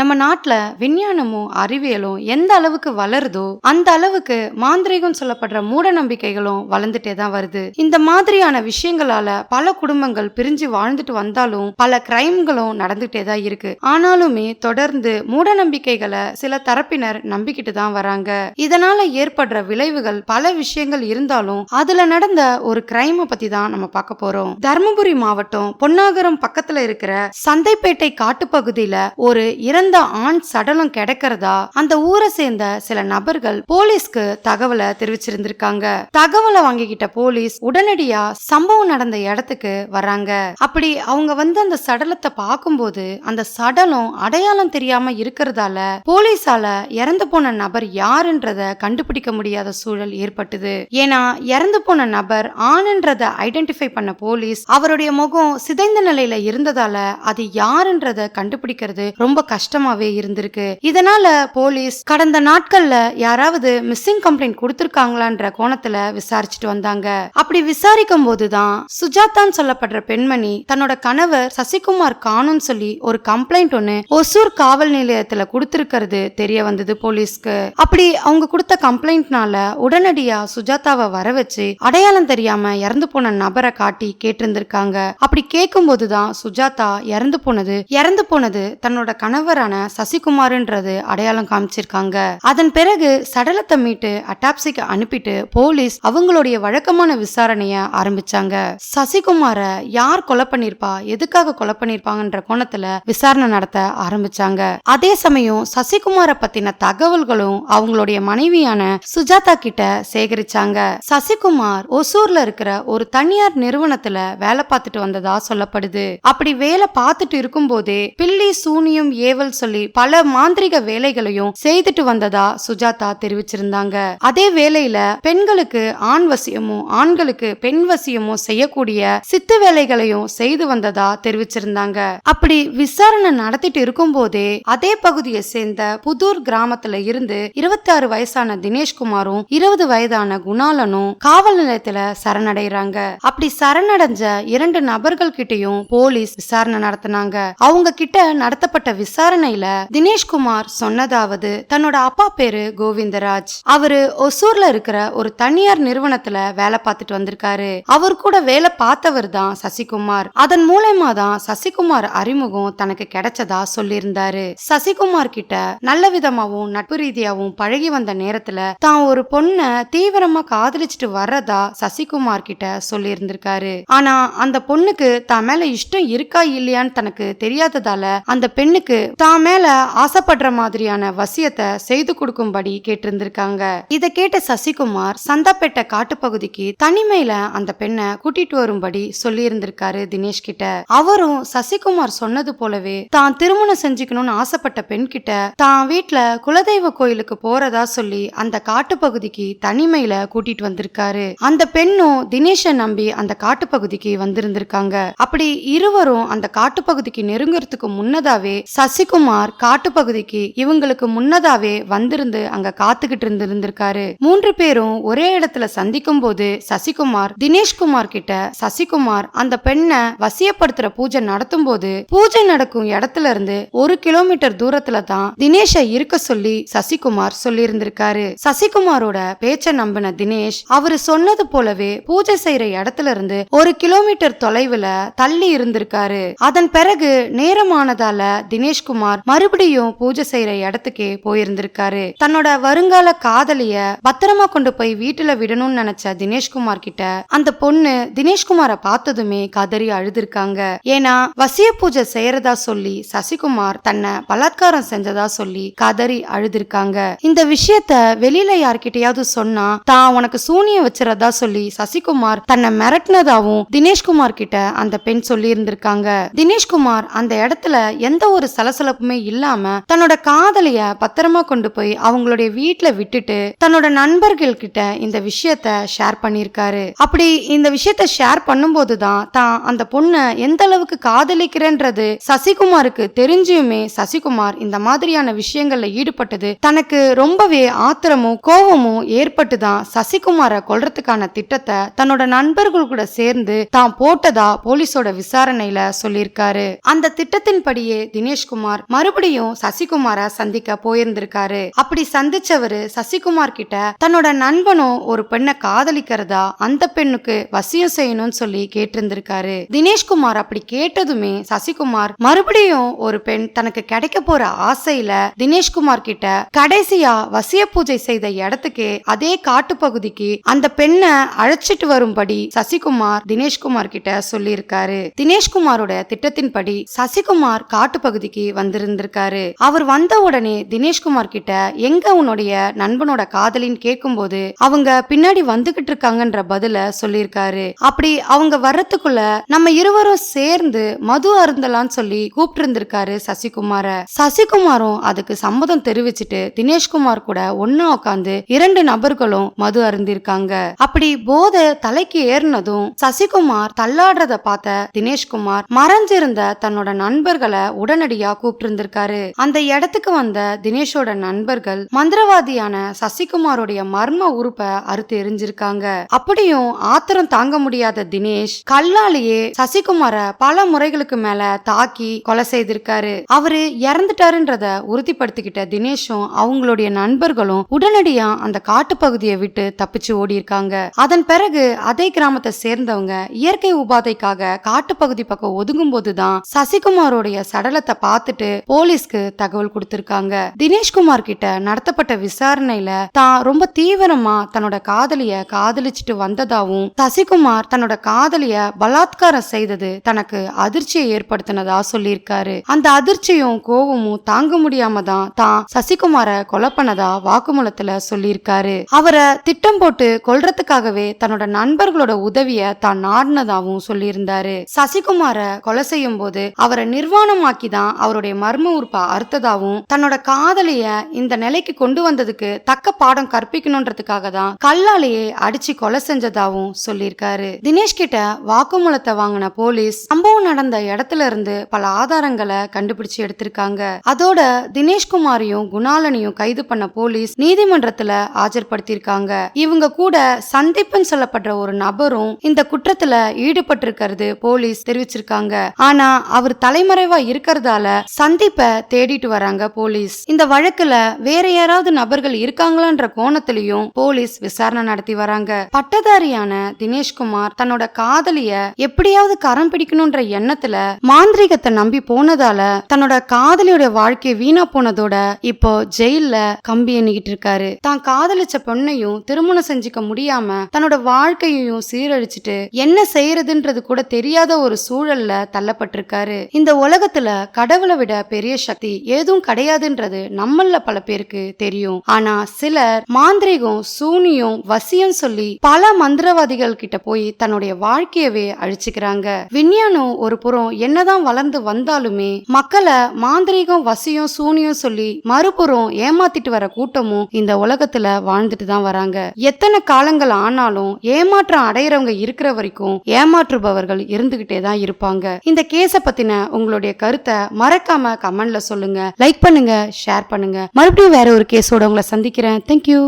நம்ம நாட்டில் விஞ்ஞானமும் அறிவியலும் எந்த அளவுக்கு வளருதோ அந்த அளவுக்கு மாந்திரீகம் சொல்லப்படுற மூட நம்பிக்கைகளும் வளர்ந்துட்டே தான் வருது. இந்த மாதிரியான விஷயங்களால பல குடும்பங்கள் பிரிஞ்சு வாழ்ந்துட்டு வந்தாலும் பல கிரைம்களும் நடந்துகிட்டே தான் இருக்கு. ஆனாலுமே தொடர்ந்து மூட நம்பிக்கைகளை சில தரப்பினர் நம்பிக்கிட்டு தான் வராங்க. இதனால ஏற்படுற விளைவுகள் பல விஷயங்கள் இருந்தாலும் அதுல நடந்த ஒரு கிரைமை பத்தி தான் நம்ம பார்க்க போறோம். தருமபுரி மாவட்டம் பொன்னாகரம் பக்கத்துல இருக்கிற சந்தைப்பேட்டை காட்டுப்பகுதியில ஒரு இறந்த ஆண் சடலம் கிடைக்கிறதா? அந்த ஊரை சேர்ந்த சில நபர்கள் போலீஸ்க்கு தகவலை தெரிவிச்சிருந்திருக்காங்க. தகவலை வாங்கிக்கிட்ட போலீஸ் உடனடியா சம்பவம் நடந்த இடத்துக்கு வர்றாங்க. அப்படி அவங்க வந்து அந்த சடலத்தை பார்க்கும்போது அந்த சடலம் அடையாளம் தெரியாம இருக்கிறதால போலீஸால இறந்து போன நபர் யாருன்றத கண்டுபிடிக்க முடியாத சூழல் ஏற்பட்டது. ஏன்னா இறந்து போன நபர் ஆணுன்றத ஐடென்டிஃபை பண்ண போலீஸ் அவருடைய முகம் சிதைந்த நிலையில இருந்ததால அது யாருன்றத கண்டுபிடிக்கிறது ரொம்ப கஷ்டம் கஷ்டமாவே இருந்திருக்கு. இதனால போலீஸ் கடந்த நாட்கள்ல யாராவது மிஸ்ஸிங் கம்ப்ளைண்ட் கொடுத்திருக்காங்களான்ற கோணத்துல விசாரிச்சுட்டு வந்தாங்க. அப்படி விசாரிக்கும் போதுதான் சுஜாதான் சொல்லப்படுற பெண்மணி தன்னோட கணவர் சசிகுமார் காணும்னு சொல்லி ஒரு கம்ப்ளைண்ட் ஒண்ணு ஒசூர் காவல் நிலையத்துல கொடுத்திருக்கிறது தெரிய வந்தது போலீஸ்க்கு. அப்படி அவங்க கொடுத்த கம்ப்ளைண்ட்னால உடனடியா சுஜாதாவை வர வச்சு அடையாளம் தெரியாம இறந்து போன நபரை காட்டி கேட்டிருந்திருக்காங்க. அப்படி கேட்கும் போதுதான் சுஜாதா இறந்து போனது இறந்து போனது தன்னோட கணவரான சசிகுமார்ன்றது அடையாளம் காமிச்சிருக்காங்க. அதன் பிறகு சடலத்தை மீட்டு அட்டாப்சிக்கு அனுப்பிட்டு போலீஸ் அவங்களுடைய வழக்கமான விசாரணைய ஆரம்பிச்சாங்க. சசிகுமார யார் கொலை பண்ணிருப்பா எதுக்காக கொலை பண்ணிருப்பாங்கன்ற கோணத்துல விசாரணை நடத்த ஆரம்பிச்சாங்க. அதே சமயம் சசிகுமார பத்தின தகவல்களும் அவங்களுடைய மனைவியான சுஜாதா கிட்ட சேகரிச்சாங்க. சசிகுமார் ஒசூர்ல இருக்கிற ஒரு தனியார் நிறுவனத்துல வேலை பார்த்துட்டு வந்ததா சொல்லப்படுது. அப்படி வேலை பார்த்துட்டு இருக்கும்போதே பில்லி சூனியம் ஏவல் சொல்லி பல மாந்திரிக வேலைகளையும் செய்துட்டு வந்ததா சுஜாதா தெரிவிச்சிருந்தாங்க. அதே வேலையில பெண்களுக்கு ஆண் வசியமும் ஆண்களுக்கு பெண் வசியமும் செய்யக்கூடிய சித்து வேலைகளையும் செய்து வந்ததா தெரிவிச்சிருந்தாங்க. அப்படி விசாரணை நடத்திட்டு இருக்கும் போதே அதே பகுதியை சேர்ந்த புதூர் கிராமத்துல இருந்து இருபத்தி ஆறு வயசான தினேஷ்குமாரும் இருபது வயதான குணாலனும் காவல் நிலையத்துல சரணடைறாங்க. அப்படி சரணடைஞ்ச இரண்டு நபர்கள் கிட்டயும் போலீஸ் விசாரணை நடத்தினாங்க. அவங்க கிட்ட நடத்தப்பட்ட விசாரணை விசாரணையில தினேஷ்குமார் சொன்னதாவது தன்னோட அப்பா பேரு கோவிந்தராஜ். அவரு ஒசூர்ல இருக்கிற ஒரு தனியார் நிறுவனத்துல வேலை பார்த்துட்டு வந்திருக்காரு. அவர் கூட வேலை பார்த்தவர் தான் சசிகுமார். அதன் மூலயமா தான் சசிகுமார் அறிமுகம் தனக்கு கிடைச்சதா சொல்லியிருந்தாரு. சசிகுமார் கிட்ட நல்ல விதமாவும் நட்பு ரீதியாவும் பழகி வந்த நேரத்துல தான் ஒரு பொண்ண தீவிரமா காதலிச்சுட்டு வர்றதா சசிகுமார் கிட்ட சொல்லியிருந்திருக்காரு. ஆனா அந்த பொண்ணுக்கு தான் மேல இஷ்டம் இருக்கா இல்லையான்னு தனக்கு தெரியாததால அந்த பெண்ணுக்கு தான் மேல ஆசைப்படுற மாதிரியான வசியத்தை செய்து கொடுக்கும்படி கேட்டிருந்திருக்காங்க. இதை கேட்ட சசிகுமார் சந்தாப்பேட்டை காட்டுப்பகுதிக்கு தனிமையில அந்த பெண்ணை கூட்டிட்டு வரும்படி சொல்லியிருந்திருக்காரு தினேஷ் கிட்ட. அவரும் சசிகுமார் சொன்னது போலவே தான் திருமணம் செஞ்சுக்கணும்னு ஆசைப்பட்ட பெண் கிட்ட தான் வீட்டுல குலதெய்வ கோயிலுக்கு போறதா சொல்லி அந்த காட்டுப்பகுதிக்கு தனிமையில கூட்டிட்டு வந்திருக்காரு. அந்த பெண்ணும் தினேஷை நம்பி அந்த காட்டுப்பகுதிக்கு வந்திருந்திருக்காங்க. அப்படி இருவரும் அந்த காட்டுப்பகுதிக்கு நெருங்குறதுக்கு முன்னதாவே சசிகுமார் காட்டுப்பகுதிக்கு இவங்களுக்கு முன்னதாவே வந்திருந்து அங்க காத்துக்கிட்டு இருந்திருந்திருக்காரு மூன்று பேரும் ஒரே இடத்துல சந்திக்கும் போது சசிகுமார் தினேஷ்குமார் கிட்ட சசிகுமார் அந்த பெண்ணை வசியப்படுத்துற பூஜை நடத்தும் போது பூஜை நடக்கும் இடத்துல இருந்து ஒரு கிலோமீட்டர் தூரத்துல தான் தினேஷை இருக்க சொல்லி சசிகுமார் சொல்லி இருந்திருக்காரு சசிகுமாரோட பேச்ச நம்பின தினேஷ் அவரு சொன்னது போலவே பூஜை செய்யற இடத்துல இருந்து ஒரு கிலோமீட்டர் தொலைவுல தள்ளி இருந்திருக்காரு. அதன் பிறகு நேரமானதால தினேஷ்குமார் மறுபடியும் பூஜை செய்யற இடத்துக்கே போயிருந்திருக்காரு. தன்னோட வருங்கால காதலிய பத்திரமா கொண்டு போய் வீட்டுல விடணும்னு நினைச்ச தினேஷ்குமார் கிட்ட அந்த பொண்ணு தினேஷ்குமார பார்த்ததுமே கதறி அழுதுருக்காங்க. ஏன்னா வசிய பூஜை செய்யறதா சொல்லி சசிகுமார் தன்னை பலாத்காரம் செஞ்சதா சொல்லி கதறி அழுதுருக்காங்க. இந்த விஷயத்த வெளியில யார்கிட்டயாவது சொன்னா தான் உனக்கு சூனியம் வச்சிரதா சொல்லி சசிகுமார் தன்னை மிரட்டினதாவும் தினேஷ்குமார் கிட்ட அந்த பெண் சொல்லி இருந்திருக்காங்க தினேஷ்குமார் அந்த இடத்துல எந்த ஒரு சலசலப்புமே இல்லாம தன்னோட காதலிய பத்திரமா கொண்டு போய் அவங்களுடைய வீட்டுல விட்டுட்டு தன்னோட நண்பர்கள் கிட்ட இந்த விஷயத்த ஷேர் பண்ணிருக்காரு அப்படி இந்த விஷயத்த ஷேர் பண்ணும்போது தான் தான் அந்த பொண்ணை எந்த அளவுக்கு காதலிக்கிறேன்றது சசிகுமாருக்கு தெரிஞ்சுமே சசிகுமார் இந்த மாதிரியான விஷயங்கள்ல ஈடுபட்டது தனக்கு ரொம்பவே ஆத்திரமும் கோபமும் ஏற்பட்டு தான் சசிகுமாரை கொல்றதுக்கான திட்டத்தை தன்னோட நண்பர்கள் கூட சேர்ந்து தான் போட்டதா போலீஸோட விசாரணையில சொல்லியிருக்காரு. அந்த திட்டத்தின்படியே தினேஷ்குமார் மறுபடியும் சசிகுமார சந்திக்க போயிருந்திருக்காரு. அப்படி சந்திச்சவரு சசிகுமார் கிட்ட தன்னோட நண்பனும் ஒரு பெண்ணை காதலிக்கிறதா? அந்த பெண்ணுக்கு வசியம் செய்யணும்னு சொல்லி கேட்டிருந்திருக்காரு. தினேஷ்குமார் அப்படி கேட்டதுமே சசிகுமார் மறுபடியும் ஒரு பெண் தனக்கு கிடைக்க போற ஆசையில தினேஷ்குமார் கிட்ட கடைசியா வசிய பூஜை செய்த இடத்துக்கு அதே காட்டுப்பகுதிக்கு அந்த பெண்ணை அழைச்சிட்டு வரும்படி சசிகுமார் தினேஷ்குமார் கிட்ட சொல்லியிருக்காரு. தினேஷ்குமாரோட திட்டத்தின்படி சசிகுமார் காட்டுப்பகுதிக்கு வந்திருந்திருக்காரு அவர் வந்த உடனே தினேஷ்குமார் கிட்ட எங்க உன்னுடைய நண்பனோட காதலின்னு கேட்கும்போது அவங்க பின்னாடி வந்துகிட்டு இருக்காங்கன்ற பதில சொல்லியிருக்காரு. அப்படி அவங்க வர்றதுக்குள்ள நம்ம இருவரும் சேர்ந்து மது அருந்தலாம்னு சொல்லி கூப்பிட்டு இருந்திருக்காரு சசிகுமார. சசிகுமாரும் அதுக்கு சம்மதம் தெரிவிச்சுட்டு தினேஷ்குமார் கூட ஒன்னா உட்காந்து இரண்டு நபர்களும் மது அருந்திருக்காங்க. அப்படி போதை தலைக்கு ஏறினதும் சசிகுமார் தள்ளாடுறத பார்த்த தினேஷ்குமார் மறைஞ்சிருந்த தன்னோட நண்பர்களை உடனடியா கூப்பிட்டு இருந்திருக்காரு அந்த இடத்துக்கு வந்த தினேஷோட நண்பர்கள் மந்திரவாதியான சசிகுமாரோடைய மர்ம உறுப்பை அறுத்து எரிஞ்சிருக்காங்க. அப்படியும் ஆத்திரம் தாங்க முடியாத தினேஷ் கல்லாலேயே சசிகுமார பல முறைகளுக்கு மேல தாக்கி கொலை செய்திருக்காரு. அவரு இறந்துட்டாருன்றத உறுதிப்படுத்திக்கிட்ட தினேஷும் அவங்களுடைய நண்பர்களும் உடனடியா அந்த காட்டுப்பகுதியை விட்டு தப்பிச்சு ஓடி இருக்காங்க அதன் பிறகு அதே கிராமத்தை சேர்ந்தவங்க இயற்கை உபாதைக்காக காட்டுப்பகுதி பக்கம் ஒதுங்கும் போதுதான் சசிகுமாரோடைய சடலத்தை பார்த்துட்டு போலீஸ்க்கு தகவல் கொடுத்திருக்காங்க. தினேஷ்குமார் கிட்ட நடத்தப்பட்ட விசாரணையில தான் ரொம்ப தீவிரமா தன்னோட காதலிய காதலிச்சுட்டு வந்ததாவும் சசிகுமார் தன்னோட காதலிய பலாத்காரம் செய்தது தனக்கு அதிர்ச்சியை ஏற்படுத்தினதா சொல்லியிருக்காரு. அந்த அதிர்ச்சியும் கோவமும் தாங்க முடியாம தான் தான் சசிகுமார கொலை பண்ணதா வாக்குமூலத்துல சொல்லியிருக்காரு. அவரை திட்டம் போட்டு கொல்றதுக்காகவே தன்னோட நண்பர்களோட உதவிய தான் நாடினதாவும் சொல்லியிருந்தாரு. சசிகுமார கொலை செய்யும் போது அவரை நிர்வாணமாக்கி தான் அவருடைய மர்ம உறுப்பை அறுத்ததாவும் தன்னோட காதலிய இந்த நிலைக்கு கொண்டு வந்ததுக்கு தக்க பாடம் கற்பிக்கணும்ன்றதுக்காக தான் கல்லாலேயே அடிச்சு கொலை செஞ்சதாவும் சொல்லியிருக்காரு. தினேஷ் கிட்ட வாக்குமூலத்தை வாங்கின போலீஸ் சம்பவம் நடந்த இடத்துல இருந்து பல ஆதாரங்களை கண்டுபிடிச்சு எடுத்திருக்காங்க. அதோட தினேஷ்குமாரையும் குணாலனையும் கைது பண்ண போலீஸ் நீதிமன்றத்துல ஆஜர்படுத்தியிருக்காங்க. இவங்க கூட சந்திப்புன்னு சொல்லப்படுற ஒரு நபரும் இந்த குற்றத்துல ஈடுபட்டிருக்கிறது போலீஸ் தெரிவிச்சிருக்காங்க. ஆனா அவர் தலைமறைவா இருக்கிறதால சந்தீப்பை தேடிட்டு வராங்க போலீஸ். இந்த வழக்குல வேற யாராவது நபர்கள் இருக்காங்களான்ற கோணத்திலையும் போலீஸ் விசாரணை நடத்தி வராங்க. பட்டதாரியான தினேஷ்குமார் தன்னோட காதலிய எப்படியாவது கரம் பிடிக்கணும்ன்ற எண்ணத்துல மாந்திரீகத்தை நம்பி போனதால தன்னோட காதலியோட வாழ்க்கை வீணா போனதோட இப்போ ஜெயில கம்பி எண்ணிக்கிட்டு இருக்காரு. தான் காதலிச்ச பொண்ணையும் திருமணம் செஞ்சுக்க முடியாம தன்னோட வாழ்க்கையையும் சீரழிச்சிட்டு என்ன செய்யறதுன்றது கூட தெரியாத ஒரு சூழல்ல தள்ளப்பட்டிருக்காரு. இந்த உலகத்துல கடவுளை விட பெரிய சக்தி ஏதும் கிடையாதுன்றது நம்மள பல பேருக்கு தெரியும். ஆனா சிலர் மாந்திரிகம் சூனியம் வசியம் சொல்லி பல மந்திரவாதிகள் கிட்ட போய் தன்னுடைய வாழ்க்கையவே அழிச்சுக்கிறாங்க. விஞ்ஞானம் ஒரு புறம் என்னதான் வளர்ந்து வந்தாலுமே மக்களை மாந்திரீகம் வசியம் சூனியம் சொல்லி மறுபுறம் ஏமாத்திட்டு வர கூட்டமும் இந்த உலகத்துல வாழ்ந்துட்டு தான் வராங்க. எத்தனை காலங்கள் ஆனாலும் ஏமாற்றம் அடையிறவங்க இருக்கிற வரைக்கும் ஏமாற்றுபவர்கள் இருந்துகிட்டே தான் இருப்பாங்க. இந்த கேஸ பத்தின உங்களுடைய கருத்தை மறக்காம மறக்காம கமெண்ட்ல சொல்லுங்க. லைக் பண்ணுங்க ஷேர் பண்ணுங்க. மறுபடியும் வேற ஒரு கேஸோட உங்களை சந்திக்கிறேன். தேங்க்யூ